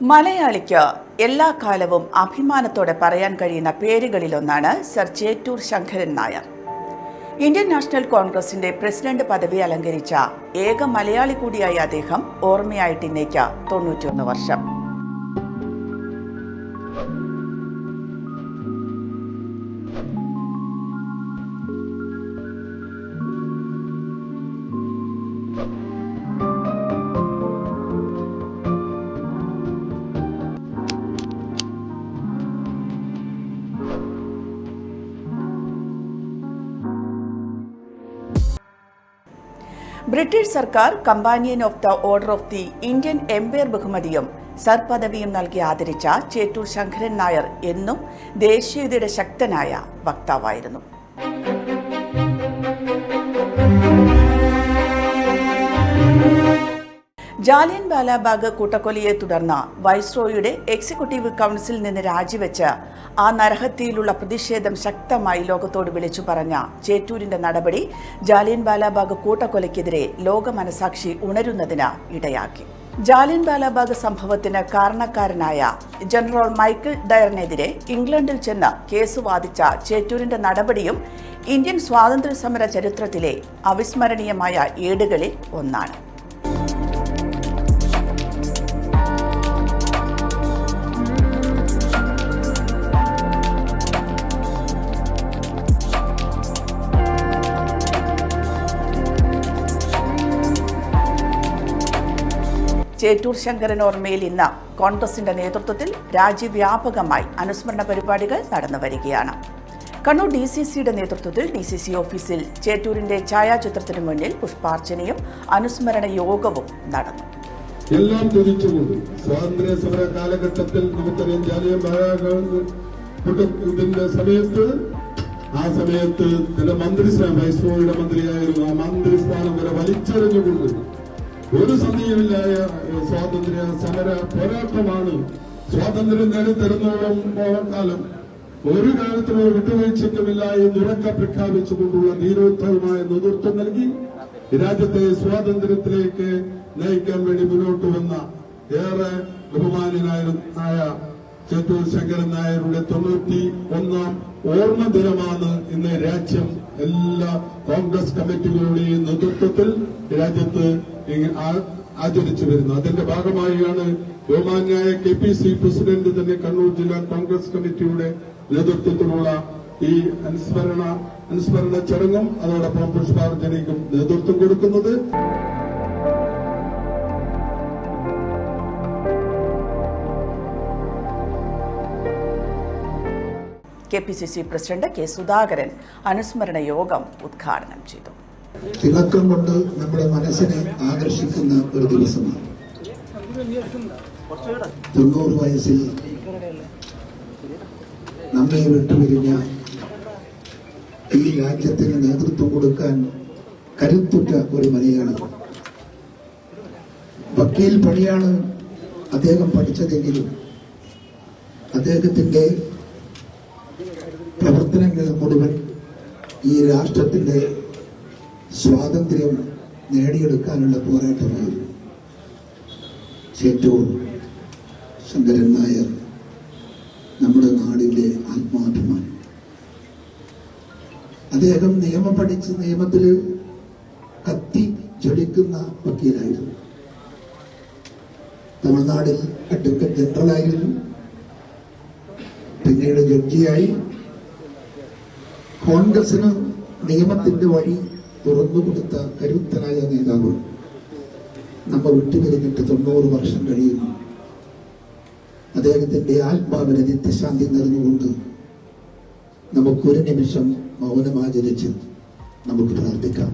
മലയാളിക്ക് എല്ലാ കാലവും അഭിമാനത്തോടെ പറയാൻ കഴിയുന്ന പേരുകളിലൊന്നാണ് sir Chettur Sankaran Nair. Indian national കോൺഗ്രസിന്റെ പ്രസിഡന്റ് പദവി അലങ്കരിച്ച ഏക മലയാളി കൂടിയായ അദ്ദേഹം ഓർമ്മയായിട്ട് ഇന്നേക്ക് തൊണ്ണൂറ്റിയൊന്ന് വർഷം. ബ്രിട്ടീഷ് സർക്കാർ companion of the order of the Indian empire ബഹുമതിയും സർ പദവിയും നൽകി ആദരിച്ച ചേറ്റൂർ ശങ്കരൻ നായർ എന്നും ദേശീയതയുടെ ശക്തനായ വക്താവായിരുന്നു. ജാലിയൻ ബാലാബാഗ് കൂട്ടക്കൊലയെ തുടർന്ന് വൈസ്രോയുടെ എക്സിക്യൂട്ടീവ് കൗൺസിലിൽ നിന്ന് രാജിവെച്ച് ആ നരഹത്യയിലുള്ള പ്രതിഷേധം ശക്തമായി ലോകത്തോട് വിളിച്ചു പറഞ്ഞ ചേറ്റൂരിന്റെ നടപടി ജാലിയൻ ബാലാബാഗ് കൂട്ടക്കൊലയ്ക്കെതിരെ ലോക മനസാക്ഷി ഉണരുന്നതിന് ഇടയാക്കി. ജാലിയൻ ബാലാബാഗ് സംഭവത്തിന് കാരണക്കാരനായ ജനറൽ മൈക്കിൾ ഡയറിനെതിരെ ഇംഗ്ലണ്ടിൽ ചെന്ന് കേസ് വാദിച്ച ചേറ്റൂരിന്റെ നടപടിയും ഇന്ത്യൻ സ്വാതന്ത്ര്യ സമര ചരിത്രത്തിലെ അവിസ്മരണീയമായ ഏടുകളിൽ ഒന്നാണ്. ചേറ്റൂർ ശങ്കരൻ ഓർമ്മയിൽ ഇന്ന് കോൺഗ്രസിന്റെ നേതൃത്വത്തിൽ രാജ്യവ്യാപകമായി അനുസ്മരണ പരിപാടികൾ നടന്നു വരികയാണ്. കണ്ണൂർ ഡി സി സിയുടെ നേതൃത്വത്തിൽ ഡി സി സി ഓഫീസിൽ ചേറ്റൂരിന്റെ ഛായാചിത്രത്തിന് മുന്നിൽ പുഷ്പാർച്ചനയും അനുസ്മരണ യോഗവും നടന്നു. എല്ലാം സ്വാതന്ത്ര്യ സമര കാലഘട്ടത്തിൽ നമുക്കറിയാം സമയത്ത് ആ സമയത്ത് ചില വൈസ്രോയുടെ മന്ത്രിയായിരുന്നു. ആ മന്ത്രി സ്ഥാനം വരെ വലിച്ചെറിഞ്ഞുകൊണ്ട് ഒരു സന്ധിയുമില്ലായ സ്വാതന്ത്ര്യ സമര പോരാട്ടമാണ് സ്വാതന്ത്ര്യം നേടിത്തരുന്നോളം കാലം ഒരു കാലത്തും ഒരു വിട്ടുവീഴ്ചയ്ക്കുമില്ല എന്ന് ഉറക്ക പ്രഖ്യാപിച്ചുകൊണ്ടുള്ള ധീരോത്ഥവമായ നേതൃത്വം നൽകി രാജ്യത്തെ സ്വാതന്ത്ര്യത്തിലേക്ക് നയിക്കാൻ വേണ്ടി മുന്നോട്ട് വന്ന ഏറെ ബഹുമാനായ ചേത്തൂർ ശങ്കരൻ നായരുടെ തൊണ്ണൂറ്റി ഒന്നാം ഓർമ്മ ദിനമാണ് ഇന്ന് രാജ്യം എല്ലാ കോൺഗ്രസ് കമ്മിറ്റികളുടെയും നേതൃത്വത്തിൽ രാജ്യത്ത് ആചരിച്ചു വരുന്നു. അതിന്റെ ഭാഗമായാണ് ബഹുമാന്യായ കെ പി സി പ്രസിഡന്റ് തന്നെ കണ്ണൂർ ജില്ലാ കോൺഗ്രസ് കമ്മിറ്റിയുടെ നേതൃത്വത്തിലുള്ള ഈ അനുസ്മരണ അനുസ്മരണ ചടങ്ങും അതോടൊപ്പം പുഷ്പാർച്ചനയ്ക്കും നേതൃത്വം കൊടുക്കുന്നത്. K P C C president K Sudhakaran അനുസ്മരണ യോഗം ഉദ്ഘാടനം ചെയ്തു. തിളക്കം കൊണ്ട് നമ്മുടെ മനസ്സിനെ ആകർഷിക്കുന്ന ഒരു ദിവസമാണ്. തൊണ്ണൂറ് വയസ്സിൽ നമ്മെ വിട്ടുപിരിഞ്ഞ ഈ രാജ്യത്തിന് നേതൃത്വം കൊടുക്കാൻ കരുത്തുറ്റ ഒരു മലയാളി വക്കീൽ പണിയാണ് അദ്ദേഹം പഠിച്ചതെങ്കിലും അദ്ദേഹത്തിന്റെ പ്രവർത്തനങ്ങൾ മുഴുവൻ ഈ രാഷ്ട്രത്തിന്റെ സ്വാതന്ത്ര്യം നേടിയെടുക്കാനുള്ള പോരാട്ടമായിരുന്നു ചേറ്റൂർ ശങ്കരൻ നായർ നമ്മുടെ നാടിന്റെ ആത്മാഭിമാനം. അദ്ദേഹം നിയമം പഠിച്ച് നിയമത്തിൽ കത്തി ജടിക്കുന്ന വക്കീലായിരുന്നു. തമിഴ്നാടിൽ അഡ്വക്കറ്റ് ജനറലായിരുന്നു പിന്നീട് ജഡ്ജിയായി. കോൺഗ്രസിന് നിയമത്തിന്റെ വഴി തുറന്നു കൊടുത്ത കരുത്തനായ നേതാവ് നമ്മ വിട്ടുപിരിഞ്ഞിട്ട് തൊണ്ണൂറ് വർഷം കഴിയുന്നു അദ്ദേഹത്തിന്റെ ആത്മാവിന് നിത്യശാന്തി നേർന്നുകൊണ്ട് നമുക്കൊരു നിമിഷം മൗനമാചരിച്ച് നമുക്ക് പ്രാർത്ഥിക്കാം.